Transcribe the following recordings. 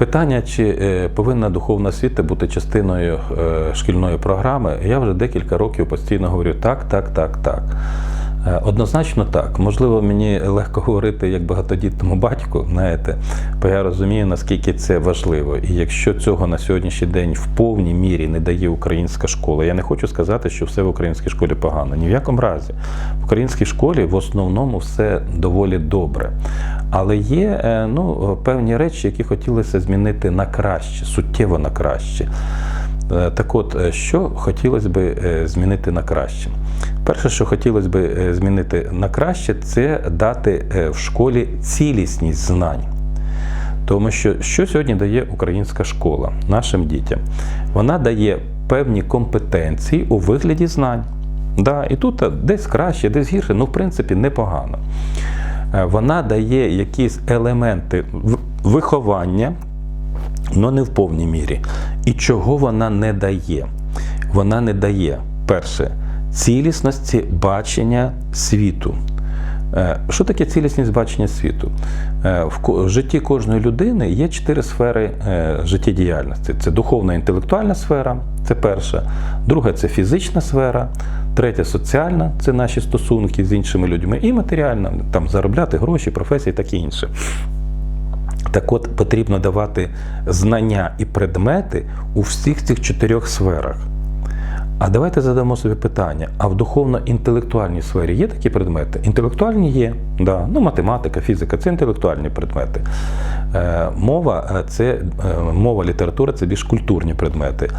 Питання, чи е, повинна духовна освіта бути частиною е, шкільної програми, я вже декілька років постійно говорю так, так, так, так. Е, Однозначно так. Можливо, мені легко говорити як багатодітному батьку, знаєте, бо я розумію, наскільки це важливо. І якщо цього на сьогоднішній день в повній мірі не дає українська школа, я не хочу сказати, що все в українській школі погано. Ні в якому разі. В українській школі в основному все доволі добре. Але є е, ну, певні речі, які хотілося змінити на краще, суттєво на краще. Е, Так от, що хотілося б змінити на краще? Перше, що хотілося б е, змінити на краще, це дати е, в школі цілісність знань. Тому що що сьогодні дає українська школа нашим дітям? Вона дає певні компетенції у вигляді знань. Да, і тут е, десь краще, десь гірше, ну в принципі непогано. Вона дає якісь елементи виховання, але не в повній мірі. І чого вона не дає? Вона не дає, перше, цілісності бачення світу. Е, Що таке цілісність бачення світу? Е, В житті кожної людини є чотири сфери е, життєдіяльності: це духовна інтелектуальна сфера, це перша, друга це фізична сфера, третя соціальна це наші стосунки з іншими людьми, і матеріальна там заробляти гроші, професії, таке інше. Так от потрібно давати знання і предмети у всіх цих чотирьох сферах. А давайте задамо собі питання: а в духовно-інтелектуальній сфері є такі предмети? Інтелектуальні є, да. ну, математика, фізика це інтелектуальні предмети. Е, мова е, це е, мова, література це більш культурні предмети.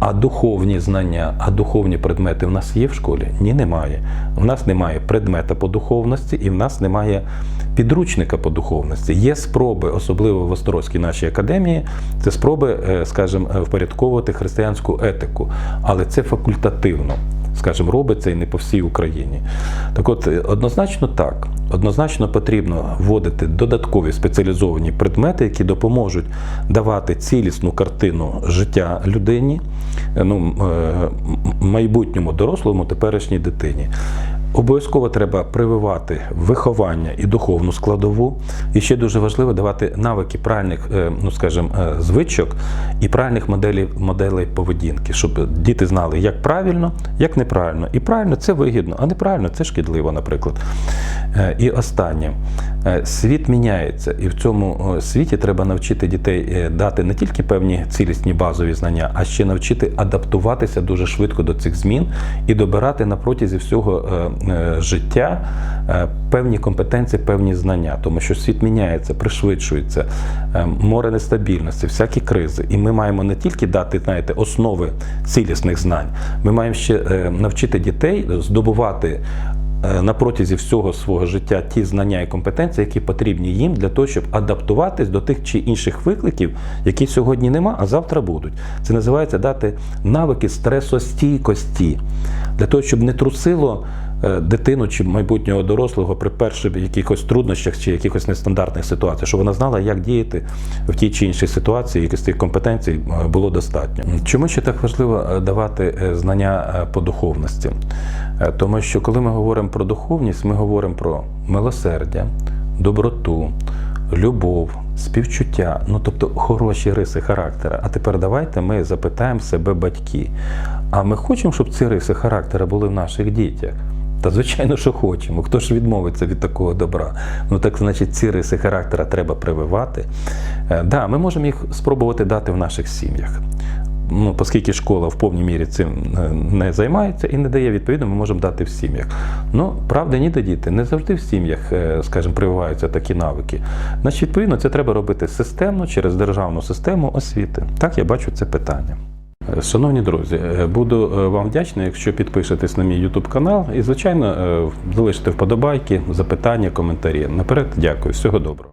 А духовні знання, а духовні предмети в нас є в школі? Ні, немає. У нас немає предмета по духовності, і в нас немає підручника по духовності. Є спроби, особливо в Острозькій нашій академії, це спроби, скажімо, впорядковувати християнську етику, але це факультативно. Скажімо, робиться і не по всій Україні. Так от, е, однозначно так. Однозначно потрібно вводити додаткові спеціалізовані предмети, які допоможуть давати цілісну картину життя людині, е, ну, е, майбутньому дорослому теперішній дитині. Обов'язково треба прививати виховання і духовну складову. І ще дуже важливо давати навики правильних, е, ну скажімо, е, звичок і правильних моделей, моделей поведінки, щоб діти знали, як правильно, як неправильно. І правильно це вигідно, а неправильно це шкідливо, наприклад. Е, І останнє. Світ міняється, і в цьому світі треба навчити дітей дати не тільки певні цілісні базові знання, а ще навчити адаптуватися дуже швидко до цих змін і добирати на протязі всього життя е, певні компетенції, певні знання, тому що світ міняється, пришвидшується, е, море нестабільності, всякі кризи. І ми маємо не тільки дати, знаєте, основи цілісних знань, ми маємо ще е, навчити дітей здобувати е, на протязі всього свого життя ті знання і компетенції, які потрібні їм для того, щоб адаптуватись до тих чи інших викликів, які сьогодні нема, а завтра будуть. Це називається дати навики стресостійкості для того, щоб не трусило. Е, Дитину чи майбутнього дорослого при перших якихось труднощах чи якихось нестандартних ситуаціях, щоб вона знала, як діяти в тій чи іншій ситуації, яких з тих компетенцій е, було достатньо. Чому ще так важливо е, давати знання по духовності? Тому що коли ми говоримо про духовність, ми говоримо про милосердя, доброту, любов, співчуття, ну тобто хороші риси характера. А тепер давайте ми запитаємо себе батьки. А ми хочемо, щоб ці риси характера були в наших дітях? Та звичайно, що хочемо. Хто ж відмовиться від такого добра? Ну так значить, ці риси характера треба прививати. Е, Да, ми можемо їх спробувати дати в наших сім'ях. Ну, оскільки школа в повній мірі цим е, не займається і не дає відповідно, ми можемо дати в сім'ях. Ну, правда, ні до діти, не завжди в сім'ях, е, скажімо, прививаються такі навики. Значить, відповідно, це треба робити системно через державну систему освіти. Так я бачу це питання. Шановні друзі, е, буду е, вам вдячний, якщо підпишетесь на мій YouTube канал і, звичайно, е, залишите вподобайки, запитання, коментарі. Наперед, дякую, всього доброго.